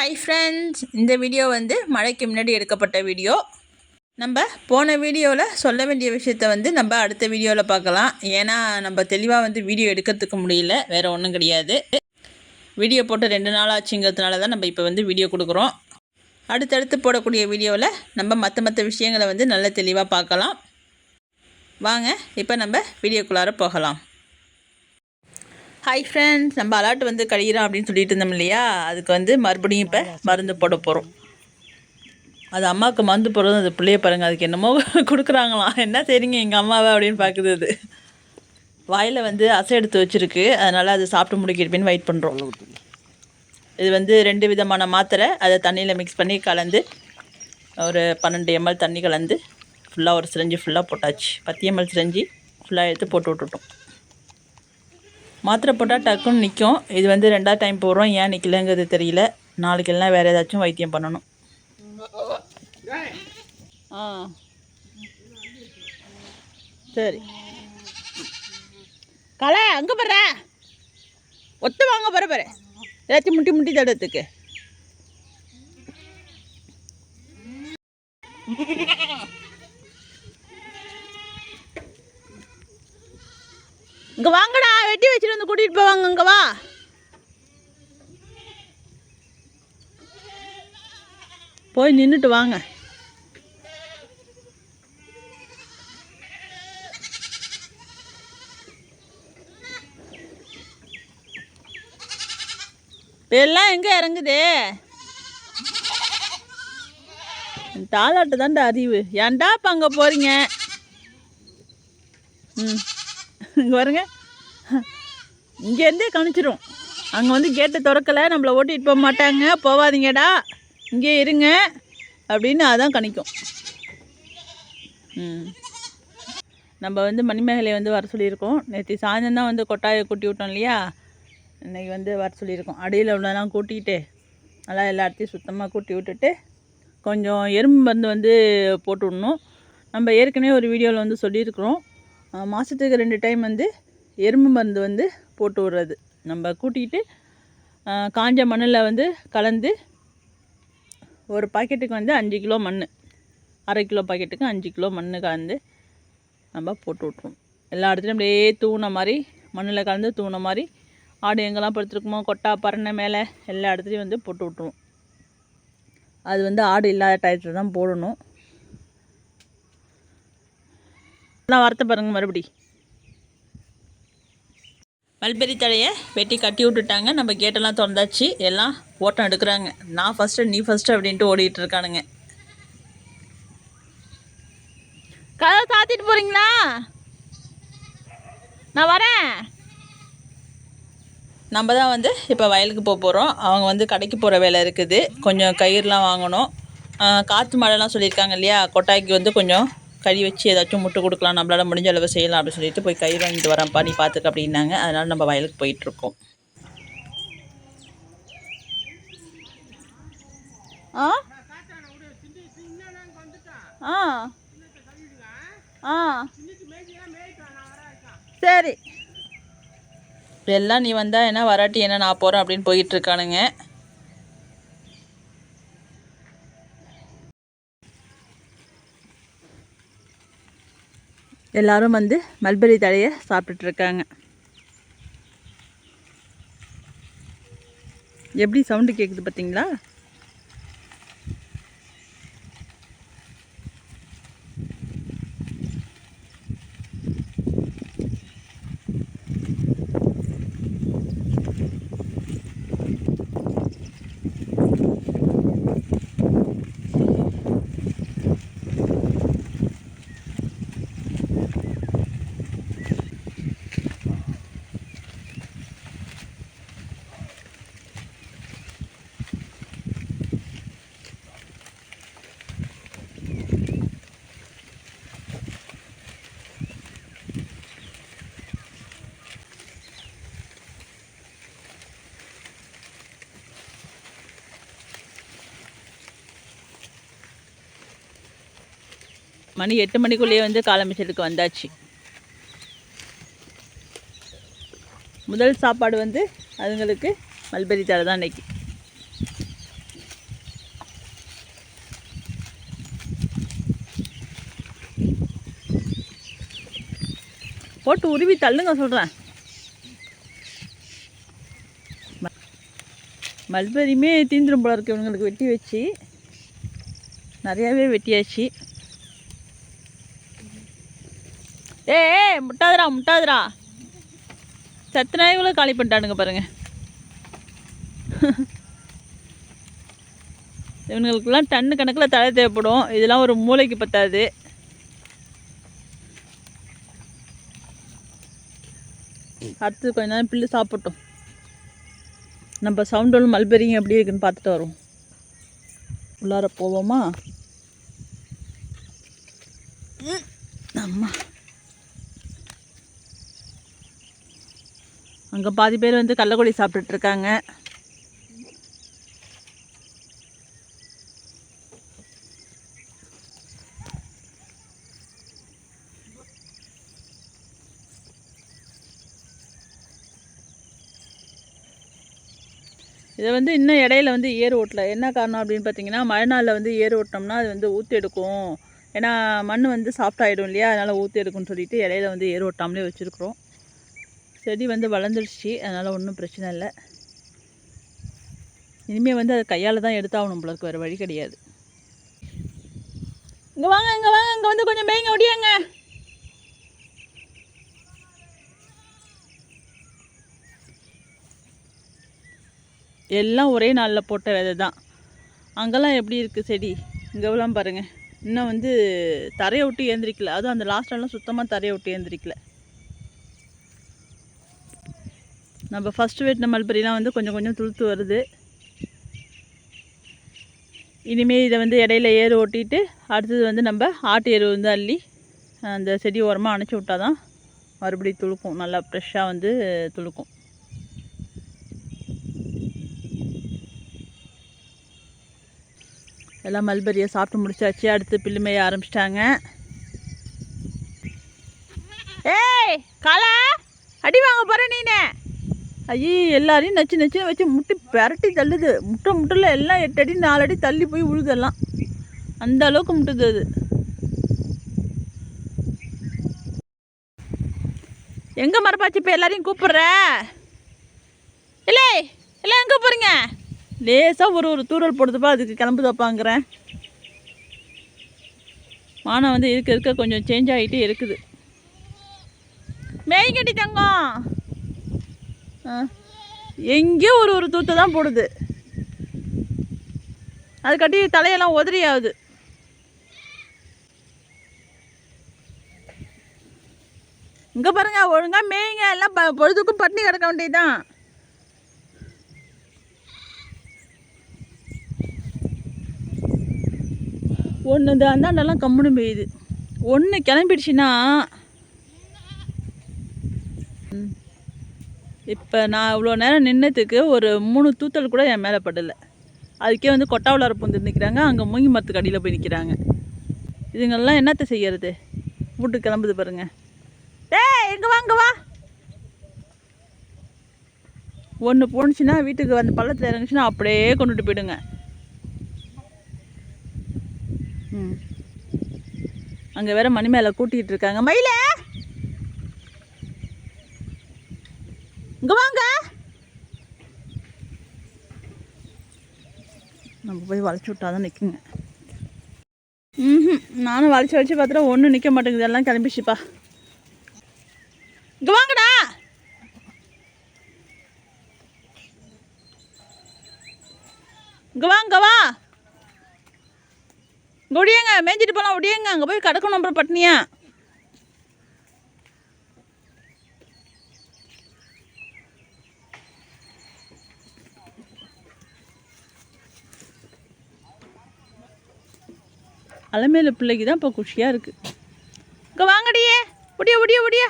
Hi friends இந்த video வந்து மழைக்கு முன்னாடி எடுக்கப்பட்ட வீடியோ நம்ம போன வீடியோவில் சொல்ல வேண்டிய விஷயத்த வந்து நம்ம அடுத்த வீடியோவில் பார்க்கலாம். ஏன்னா நம்ம தெளிவாக வந்து வீடியோ எடுக்கிறதுக்கு முடியல வேறு ஒன்றும் கிடையாது. வீடியோ போட்டு ரெண்டு நாள் ஆச்சுங்கிறதுனால தான் நம்ம இப்போ வந்து வீடியோ கொடுக்குறோம். அடுத்தடுத்து போடக்கூடிய வீடியோவில் நம்ம மற்ற மற்ற விஷயங்களை வந்து நல்ல தெளிவாக பார்க்கலாம். வாங்க இப்போ நம்ம வீடியோக்குள்ளார போகலாம். ஹாய் ஃப்ரெண்ட்ஸ் நம்ம அலாட் வந்து கழிகிறோம் அப்படின்னு சொல்லிட்டு இருந்தோம் இல்லையா? அதுக்கு வந்து மறுபடியும் இப்போ மருந்து போட போகிறோம் அது அம்மாவுக்கு மருந்து போடுறது அது பிள்ளைய பாருங்க அதுக்கு என்னமோ கொடுக்குறாங்களாம். என்ன சரிங்க எங்கள் அம்மாவை அப்படின்னு பார்க்குது அது. வாயில் வந்து அசை எடுத்து வச்சுருக்கு. அதனால் அது சாப்பிட்டு முடிக்கிறப்பேன்னு வெயிட் பண்ணுறோம் இது வந்து ரெண்டு விதமான மாத்திரை. அதை தண்ணியில் மிக்ஸ் பண்ணி கலந்து ஒரு பன்னெண்டு எம்எல் தண்ணி கலந்து ஃபுல்லாக ஒரு சிரஞ்சி ஃபுல்லாக போட்டாச்சு. பத்து எம்எல் சிரஞ்சி ஃபுல்லாக எடுத்து போட்டு விட்டுட்டோம். மாத்திரை போட்டால் டக்குன்னு நிற்கும் இது வந்து ரெண்டாவது டைம் போடுறோம். ஏன் நிற்கலங்கிறது தெரியல. நாளைக்கு எல்லாம் வேறு ஏதாச்சும் வைத்தியம் பண்ணணும். ஆ. சரி. கலை அங்கே போடுற ஒத்து வாங்க போகிற பாரு. ஏதாச்சும் முட்டி முட்டி தடத்துக்கு இங்கே வாங்கடா வெட்டி வச்சுட்டு வந்து கூட்டிகிட்டு போவாங்க இங்கே வா. போய் நின்றுட்டு வாங்க. எல்லாம் எங்கே இறங்குது? தாளாட்டு தான்டா அறிவு. ஏன்டா இப்போ அங்கே போகிறீங்க ம். இங்கே பாருங்க. இங்கேருந்தே கணிச்சிரும். அங்கே வந்து கேட்டை திறக்கலை நம்மளை ஓட்டிகிட்டு போக மாட்டாங்க. போகாதீங்கடா இங்கே இருங்க. அப்படின்னு அதான் கணிக்கும். ம். நம்ம வந்து மணிமேகலை வந்து வர சொல்லியிருக்கோம். நேற்று சாயந்தரம் தான் வந்து கொட்டாயை கூட்டி விட்டோம் இல்லையா? இன்றைக்கி வந்து வர சொல்லியிருக்கோம். அடியில் உள்ளதெல்லாம் கூட்டிகிட்டு நல்லா எல்லா இடத்தையும் சுத்தமாக கூட்டி விட்டுட்டு கொஞ்சம் எறும்பு மருந்து வந்து போட்டு விடணும். நம்ம ஏற்கனவே ஒரு வீடியோவில் வந்து சொல்லியிருக்கிறோம். மாதத்துக்கு ரெண்டு டைம் வந்து எறும்பு மருந்து வந்து போட்டு விடுறது. நம்ம கூட்டிகிட்டு காஞ்ச மண்ணில் வந்து கலந்து ஒரு பாக்கெட்டுக்கு வந்து அஞ்சு கிலோ மண் அரை கிலோ பாக்கெட்டுக்கு அஞ்சு கிலோ மண் கலந்து நம்ம போட்டு விட்ருவோம் எல்லா இடத்துலையும் அப்படியே தூண மாதிரி மண்ணில் கலந்து தூண மாதிரி ஆடு எங்கெல்லாம் படுத்துருக்குமோ கொட்டா பறனை மேலே எல்லா இடத்துலையும் வந்து போட்டு விட்ருவோம் அது வந்து ஆடு இல்லாத டயத்தில் தான் போடணும். எல்லாம் வார்த்தை பாருங்க மறுபடி. மல்பெரி தழையை வெட்டி கட்டி விட்டுட்டாங்க. நம்ம கேட்டெல்லாம் திறந்தாச்சு. எல்லாம் ஓட்டம் எடுக்கிறாங்க. நான் ஃபஸ்ட்டு நீ ஃபஸ்ட்டு அப்படின்ட்டு ஓடிட்டு இருக்கானுங்க. கதவை சாத்திட்டு போகிறீங்களா நான் வரேன். நம்ம தான் வந்து இப்போ வயலுக்கு போக போகிறோம் அவங்க வந்து கடைக்கு போகிற வேலை இருக்குது. கொஞ்சம் கயிறுலாம் வாங்கணும். காற்று மழைலாம் சொல்லியிருக்காங்க இல்லையா? கொட்டாய்க்கு வந்து கொஞ்சம் கறி வச்சு ஏதாச்சும் முட்டை கொடுக்கலாம் நம்மளால் முடிஞ்ச அளவு செய்யலாம் அப்படின்னு சொல்லிட்டு போய் கறி வாங்கிட்டு வரேன்ப்பா நீ பார்த்துக்க அப்படின்னாங்க. அதனால் நம்ம வயலுக்கு போயிட்டுருக்கோம். ஆ? ஆ. ஆ. சரி. எல்லாம் நீ வந்தால் என்ன வராட்டி என்ன நான் போகிறேன் அப்படின்னு போயிட்டுருக்கானுங்க. எல்லாரும் வந்து மல்பெரி தழையை சாப்பிட்டுட்டு இருக்காங்க எப்படி சவுண்டு கேட்குது பார்த்தீங்களா? மணி எட்டு மணிக்குள்ளேயே வந்து காலமிஷத்துக்கு வந்தாச்சு. முதல் சாப்பாடு வந்து அதுங்களுக்கு மல்பெரி தலை தான் இன்றைக்கி போட்டு உருவி தள்ளுங்க சொல்கிறேன் மல்பெரியுமே தீந்துடும் போல இருக்குது இவங்களுக்கு வெட்டி வச்சு. நிறையாவே வெட்டியாச்சு. ஏய், முட்டாதுடா முட்டாதுடா. சத்து நாய்களும் காலி பண்ணிட்டானுங்க பாருங்க. இவங்களுக்குலாம் டன்னு கணக்கில் தழை தேவைப்படும். இதெல்லாம் ஒரு மூளைக்கு பத்தாது. அடுத்து கொஞ்ச நேரம் பில்லு சாப்பிட்டோம் நம்ம சவுண்டோல் மல்பெரிங்க எப்படி இருக்குன்னு பார்த்துட்டு வரோம் உள்ளார போவோமா? அம்மா. அங்கே பாதி பேர் வந்து கள்ளக்கொடி சாப்பிட்டுட்டு இருக்காங்க இதை வந்து இன்னும் இடையில வந்து ஏர் ஓட்டல. என்ன காரணம் அப்படின்னு பார்த்தீங்கன்னா மழை நாளில் வந்து ஏர் ஓட்டினோம்னா அது வந்து ஊற்றி எடுக்கும். ஏன்னா மண் வந்து சாஃப்ட் ஆகிடும் இல்லையா? அதனால் ஊற்றி எடுக்கும்னு சொல்லிட்டு இடையில வந்து ஏர் ஓட்டாமலே வச்சுருக்குறோம். செடி வந்து வளர்ந்துருச்சு. அதனால் ஒன்றும் பிரச்சனை இல்லை. இனிமேல் வந்து அதை கையால் தான் எடுத்தாகணும் நம்மளுக்கு வேறு வழி கிடையாது. இங்கே வாங்க இங்கே வாங்க இங்கே வந்து கொஞ்சம் மேய்ங்க ஒடியாங்க. எல்லாம் ஒரே நாளில் போட்ட விதை தான். அங்கெல்லாம் எப்படி இருக்குது செடி? இங்கெல்லாம் பாருங்கள் இன்னும் வந்து தரையை விட்டு ஏந்திரிக்கல. அதுவும் அந்த லாஸ்ட்லலாம் சுத்தமாக தரையை விட்டு ஏந்திரிக்கல. நம்ம ஃபஸ்ட்டு வெட்டின மல்பெரிலாம் வந்து கொஞ்சம் கொஞ்சம் துளுத்து வருது. இனிமேல் இதை வந்து இடையில ஏறு ஓட்டிட்டு அடுத்தது வந்து நம்ம ஆட்டு எரு வந்து அள்ளி அந்த செடி ஓரமாக அணைச்சி விட்டா தான் மறுபடியும் துளுக்கும். நல்லா ஃப்ரெஷ்ஷாக வந்து துளுக்கும். எல்லாம் மல்பெரியை சாப்பிட்டு முடிச்சாச்சு. அடுத்து பில்லு மேய ஆரம்பிச்சிட்டாங்க. ஏய் கலா அடி வாங்க போகிறேன் நீனே. ஐயே எல்லாரையும் நச்சு நச்சு வச்சு முட்டி பெரட்டி தள்ளுது. முட்டை முட்டையில் எல்லாம் எட்டு அடி நாலு அடி தள்ளி போய் விழுதெல்லாம் அந்த அளவுக்கு முட்டுது அது. எங்கே மரப்பாச்சு இப்போ எல்லாரையும் கூப்பிட்ற? இல்லை எல்லாம் எங்கே போகிறீங்க லேசாக ஒரு ஒரு தூரல் போடுதுப்பா அதுக்கு கிளம்பு தப்பாங்கிறேன். வானம் வந்து இருக்க இருக்க கொஞ்சம் சேஞ்ச் ஆகிட்டே இருக்குது. மேய்கட்டி தங்கம். எங்கேயோ ஒரு ஒரு தூத்தை தான் போடுது. அது கட்டி தலையெல்லாம் உதறி ஆகுது இங்கே பாருங்க ஒழுங்காக மேய்ங்க. எல்லாம் ப- பொழுதுக்கும் பட்டினி கிடக்க வேண்டியதுதான். ஒன்று இந்த அந்தாண்டெல்லாம் கம்முன்னு பெய்யுது ஒன்று கிளம்பிடுச்சுன்னா இப்போ நான் இவ்வளோ நேரம் நின்னதுக்கு ஒரு மூணு தூத்தல் கூட என் மேலே படலை. அதுக்கே வந்து கொட்டாவுளார பூந்து நிற்கிறாங்க அங்கே மூங்கி மரத்துக்கு அடியில் போய் நிற்கிறாங்க இதுங்கெல்லாம் என்னத்தை செய்யறது? வீட்டுக்கு கிளம்புது பாருங்க. டேய் எங்கே வாங்க வா. ஒன்று போணுச்சுன்னா வீட்டுக்கு அந்த பள்ளத்தில் இறங்குச்சுன்னா அப்படியே கொண்டுட்டு போயிடுங்க. ம். அங்கே வேற மணி மேலே கூட்டிகிட்டு இருக்காங்க. மயிலே இங்கே வாங்க நம்ம போய் வளைச்சி விட்டா தான் நிற்குங்க ம் நானும் வளைச்சி வளைச்சி பார்த்துட்டா ஒன்றும் நிற்க மாட்டேங்குது. எல்லாம் கிளம்பிச்சுப்பா இங்கே வாங்கடா. இங்கே வாங்க வா. இங்கே ஒடியங்க. மேய்ஞ்சிட்டு போகலாம் ஒடியங்க. அங்கே போய் கிடக்கணும் அப்புறம் பட்னியா அலமேல பிள்ளைக்கு தான் இப்போ குஷியாக இருக்குது இங்கே வாங்கடியே. ஒடிய ஒடிய ஒடிய.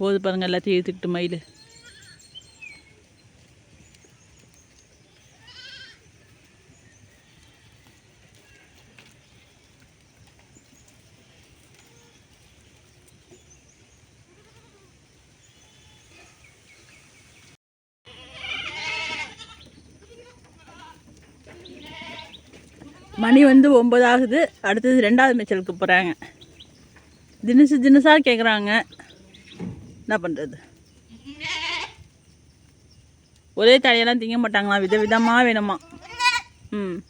போது பாருங்கள் எல்லாத்தையும் எழுத்துக்கிட்டு மயில். மணி வந்து ஒம்பது ஆகுது அடுத்தது ரெண்டாவது மேய்ச்சலுக்கு போகிறாங்க தினசு தினசாக கேட்குறாங்க என்ன பண்ணுறது ஒரே தழையெல்லாம் திங்க மாட்டாங்களாம். வித விதமாக வேணுமா? ம்.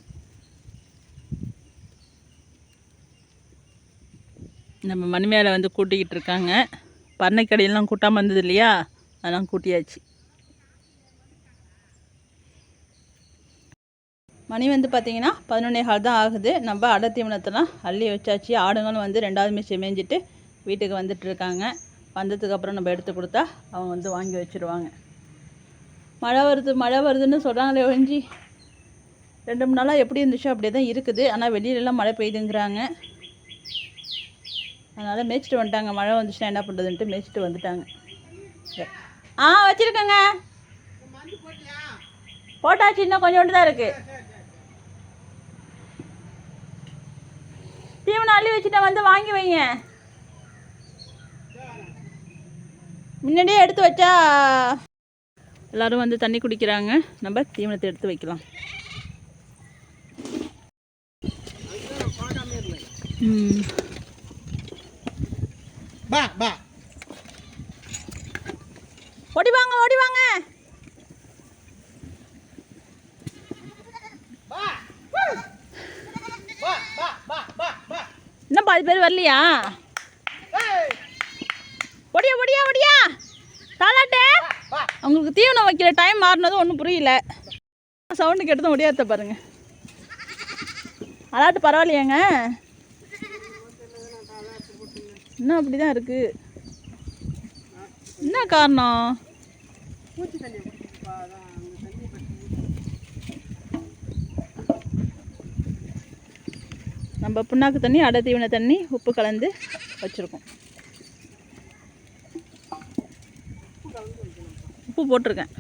நம்ம மணி மேலே வந்து கூட்டிக்கிட்டு இருக்காங்க. பண்ணைக்கடையெல்லாம் கூட்டாமல் இருந்தது இல்லையா? அதெல்லாம் கூட்டியாச்சு. மணி வந்து பார்த்தீங்கன்னா பதினொன்னே கால் தான் ஆகுது. நம்ம அடை தீவனத்தெல்லாம் அள்ளி வச்சாச்சு. ஆடுங்களும் வந்து ரெண்டாவது மிஷம் மேய்ஞ்சிட்டு வீட்டுக்கு வந்துட்டு இருக்காங்க. வந்ததுக்கப்புறம் நம்ம எடுத்து கொடுத்தா அவங்க வந்து வாங்கி வச்சுருவாங்க. மழை வருது மழை வருதுன்னு சொல்கிறாங்களே ஒழிஞ்சி. ரெண்டு மூணு நாளாக எப்படி இருந்துச்சோ அப்படியே தான் இருக்குது. ஆனால் வெளியிலலாம் மழை பெய்யுதுங்கிறாங்க. அதனால் மேய்ச்சிட்டு வந்துட்டாங்க. மழை வந்துச்சுன்னா என்ன பண்ணுறதுன்ட்டு மேய்ச்சிட்டு வந்துட்டாங்க. ஆ வச்சுருக்கேங்க. போட்டாச்சு இன்னும் கொஞ்சோண்டு தான் இருக்குது தீவனம் அள்ளி வச்சுட்டேன் வந்து வாங்கி வைங்க. முன்னாடியே எடுத்து வச்சா எல்லாரும் வந்து தண்ணி குடிக்கிறாங்க. நம்ம தீவனத்தை எடுத்து வைக்கலாம். பா பா. ஓடி வாங்க ஓடி வாங்க பா பா பா பா பா இன்னும் பாதி பேர் வரலையா? ஒடியா ஒடியா ஒடியா. தாலாட்டே அவங்களுக்கு தீவனம் வைக்கிற டைம் மாறினதும் ஒன்றும் புரியல. சவுண்டு கெட்டதும் ஒடியாத்த பாருங்க. அலாட்டு பரவாயில்லையாங்க. இன்னும் அப்படி தான் இருக்கு. என்ன காரணம் பூச்சி தண்ணி குடிப்பா அதான் அங்கே தண்ணி பற்றி நம்ம புண்ணாக்கு தண்ணி அடை தீவன தண்ணி உப்பு கலந்து வச்சுருக்கோம். உப்பு போட்டிருக்கேன்.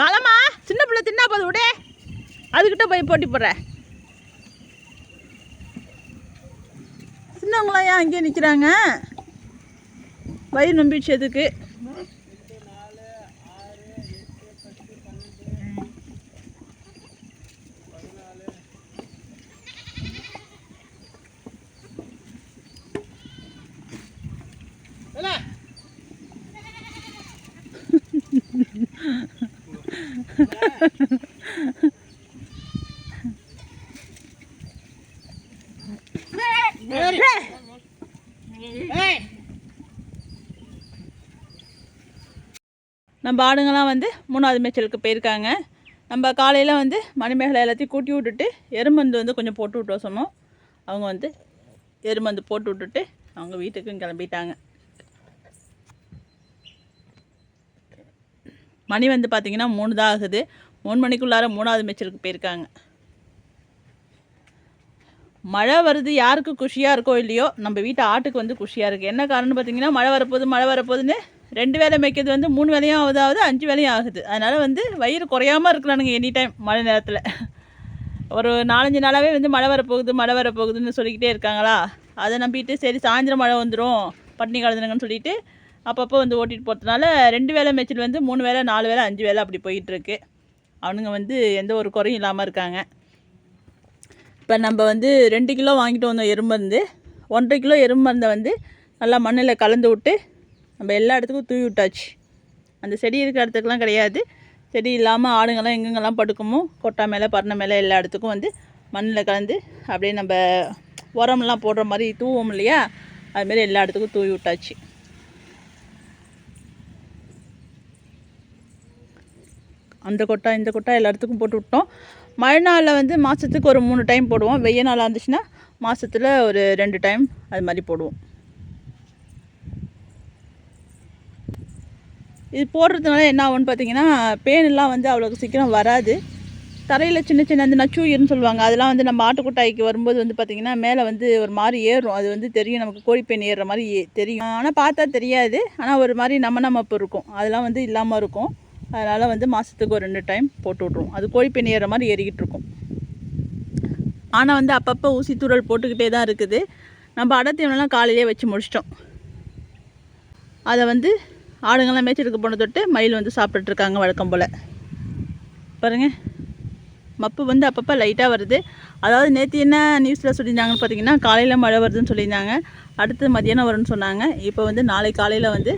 களமா சின்ன பிள்ளை தின்னா போது விடே அதுக்கிட்ட போய் போட்டி போடுற. சின்னவங்களாம் ஏன் அங்கேயே நிற்கிறாங்க வயிறு நம்பிடுச்சு எதுக்கு என்ன ஏய் நம்ம ஆடுங்கள்லாம் வந்து மூணாவது மேய்ச்சலுக்கு போயிருக்காங்க. நம்ம காலையில் வந்து மணிமேகலை எல்லாத்தையும் கூட்டி விட்டுட்டு எருமந்து வந்து கொஞ்சம் போட்டு விட்டு சொன்னோம். அவங்க வந்து எருமந்து போட்டு விட்டுட்டு அவங்க வீட்டுக்கும் கிளம்பிட்டாங்க. மணி வந்து பார்த்திங்கன்னா மூணு தான் ஆகுது. மூணு மணிக்குள்ளார மூணாவது மேய்ச்சலுக்கு போயிருக்காங்க. மழை வருது யாருக்கு குஷியாக இருக்கோ இல்லையோ நம்ம வீட்டு ஆட்டுக்கு வந்து குஷியாக இருக்குது என்ன காரணம்னு பார்த்தீங்கன்னா மழை வரப்போகுது மழை வரப்போகுதுன்னு ரெண்டு வேலை மேய்க்கிறது வந்து மூணு வேலையும் ஆகுது ஆகுது அஞ்சு வேலையும் ஆகுது. அதனால் வந்து வயிறு குறையாமல் இருக்கிறானுங்க எனி டைம் மழை நேரத்தில். ஒரு நாலஞ்சு நாளாகவே வந்து மழை வரப்போகுது மழை வரப்போகுதுன்னு சொல்லிக்கிட்டே இருக்காங்களா? அதை நம்பிட்டு சரி சாயந்தரம் மழை வந்துடும் பட்டினி கலந்துருங்கன்னு சொல்லிட்டு அப்பப்போ வந்து ஓட்டிகிட்டு போகிறதுனால ரெண்டு வேலை மேய்ச்சல் வந்து மூணு வேலை நாலு வேலை அஞ்சு வேலை அப்படி போயிட்டுருக்கு. அவனுங்க வந்து எந்த ஒரு குறையும் இல்லாமல் இருக்காங்க. இப்போ நம்ம வந்து ரெண்டு கிலோ வாங்கிட்டு வந்தோம் எறும்பருந்து ஒன்றரை கிலோ எறும்பருந்தை வந்து நல்லா மண்ணில் கலந்து விட்டு நம்ம எல்லா இடத்துக்கும் தூவி விட்டாச்சு. அந்த செடி இருக்கிற இடத்துக்குலாம் கிடையாது. செடி இல்லாமல் ஆடுங்கெல்லாம் எங்கெங்கெல்லாம் படுக்குமோ கொட்டா மேலே பரணை மேலே எல்லா இடத்துக்கும் வந்து மண்ணில் கலந்து அப்படியே நம்ம உரம்லாம் போடுற மாதிரி தூவோம் இல்லையா? அதுமாரி எல்லா இடத்துக்கும் தூவி விட்டாச்சு. அந்த கொட்டா இந்த கொட்டா எல்லா இடத்துக்கும் போட்டு விட்டோம். மழை நாளில் வந்து மாதத்துக்கு ஒரு மூணு டைம் போடுவோம். வெய்ய நாளாக இருந்துச்சுன்னா மாதத்தில் ஒரு ரெண்டு டைம் அது மாதிரி போடுவோம். இது போடுறதுனால என்ன ஆகும்னு பார்த்தீங்கன்னா பேனெல்லாம் வந்து அவ்வளோ சீக்கிரம் வராது. தரையில் சின்ன சின்ன அந்த நச்சுயிர்னு சொல்லுவாங்க. அதெல்லாம் வந்து நம்ம ஆட்டுக்குட்டாய்க்கு வரும்போது வந்து பார்த்திங்கன்னா மேலே வந்து ஒரு மாதிரி ஏறும். அது வந்து தெரியும். நமக்கு கோழிப்பேன் ஏறுற மாதிரி ஏ- தெரியும். ஆனால் பார்த்தா தெரியாது. ஆனால் ஒரு மாதிரி நம்ம நமப்பு இருக்கும். அதெல்லாம் வந்து இல்லாமல் இருக்கும். அதனால் வந்து மாதத்துக்கு ஒரு ரெண்டு டைம் போட்டு விட்ருவோம் அது கோழிப்பேன் ஏறுற மாதிரி ஏறிக்கிட்டு இருக்கும். ஆனால் வந்து அப்பப்போ ஊசி தூரல் போட்டுக்கிட்டே தான் இருக்குது. நம்ம அடத்தீவனெல்லாம் காலையிலே வச்சு முடிச்சிட்டோம். அதை வந்து ஆடுங்கள்லாம் மேய்ச்சலுக்கு போன தொட்டு மயில் வந்து சாப்பிட்டுட்ருக்காங்க வழக்கம் போல். பாருங்க. மப்பு வந்து அப்பப்போ லைட்டாக வருது. அதாவது நேற்று என்ன நியூஸில் சொல்லியிருந்தாங்கன்னு பார்த்தீங்கன்னா காலையில் மழை வருதுன்னு சொல்லியிருந்தாங்க. அடுத்து மதியானம் வரும்னு சொன்னாங்க. இப்போ வந்து நாளை காலையில் வந்து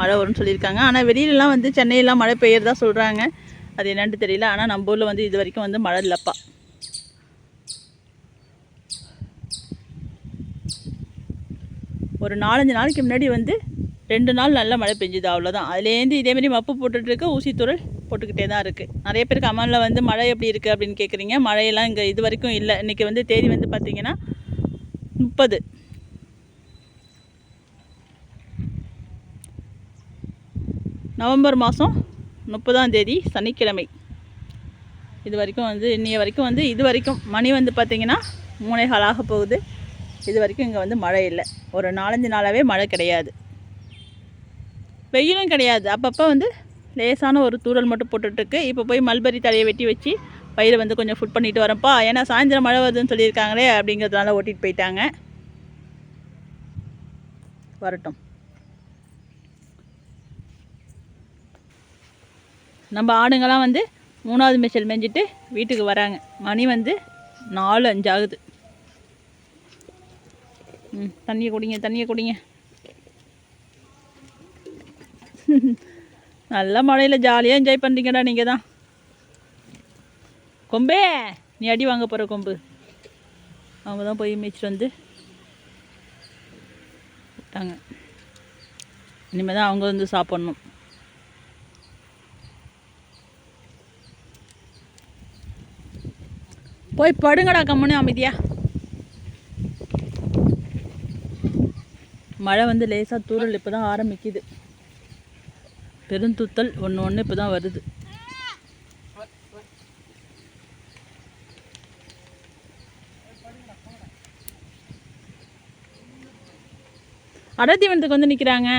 மழை வரும்னு சொல்லியிருக்காங்க. ஆனால் வெளியிலலாம் வந்து சென்னையெல்லாம் மழை பெய்யறதா சொல்கிறாங்க அது என்னென்னு தெரியல. ஆனால் நம்ம ஊரில் வந்து இது வரைக்கும் வந்து மழை இல்லைப்பா. ஒரு நாலஞ்சு நாளைக்கு முன்னாடி வந்து ரெண்டு நாள் நல்லா மழை பெஞ்சுது அவ்வளோதான் அதுலேருந்து இதேமாரி மப்பு போட்டுட்ருக்கு ஊசித்துறல் போட்டுக்கிட்டே தான் இருக்குது நிறைய பேருக்கு அமலில் வந்து மழை எப்படி இருக்குது அப்படின்னு கேட்குறீங்க மழையெல்லாம் இங்கே இது வரைக்கும் இல்லை. இன்றைக்கி வந்து தேதி வந்து பார்த்திங்கன்னா முப்பது. நவம்பர் மாதம் முப்பதாம் தேதி சனிக்கிழமை. இது வரைக்கும் வந்து இன்னைய வரைக்கும் வந்து இது வரைக்கும் மணி வந்து பார்த்திங்கன்னா மூணே போகுது. இது வரைக்கும் இங்கே வந்து மழை இல்லை. ஒரு நாலஞ்சு நாளாகவே மழை கிடையாது. வெயிலும் கிடையாது. அப்பப்போ வந்து லேசான ஒரு தூறல் மட்டும் போட்டுட்ருக்கு இப்போ போய் மல்பரி தலையை வெட்டி வச்சு பயிரை வந்து கொஞ்சம் ஃபுட் பண்ணிட்டு வரப்பா ஏன்னா சாயந்தரம் மழை வருதுன்னு சொல்லியிருக்காங்களே அப்படிங்கிறதுனால ஓட்டிகிட்டு போயிட்டாங்க. வரட்டும். நம்ம ஆடுங்கள்லாம் வந்து மூணாவது மிஷல் மேஞ்சிட்டு வீட்டுக்கு வராங்க. மணி வந்து நாலு அஞ்சு ஆகுது ம் தண்ணியை குடிங்க தண்ணியை குடிங்க. நல்ல மழையில் ஜாலியாக என்ஜாய் பண்ணுறீங்கடா நீங்கள் தான் கொம்பே நீ அடி வாங்க போகிற கொம்பு. அவங்க தான் போய் மீச்சிட்டு வந்து விட்டாங்க. இனிமேல் தான் அவங்க வந்து சாப்பிட்ணும். போய் படுங்கடா கம்முன்னு அமைதியா. மழை வந்து லேசாக தூறல் இப்போ தான் ஆரம்பிக்குது. பெருந்தூத்தல் ஒன்று ஒன்று இப்போ தான் வருது. அடர்த்தி வனத்துக்கு வந்து நிற்கிறாங்க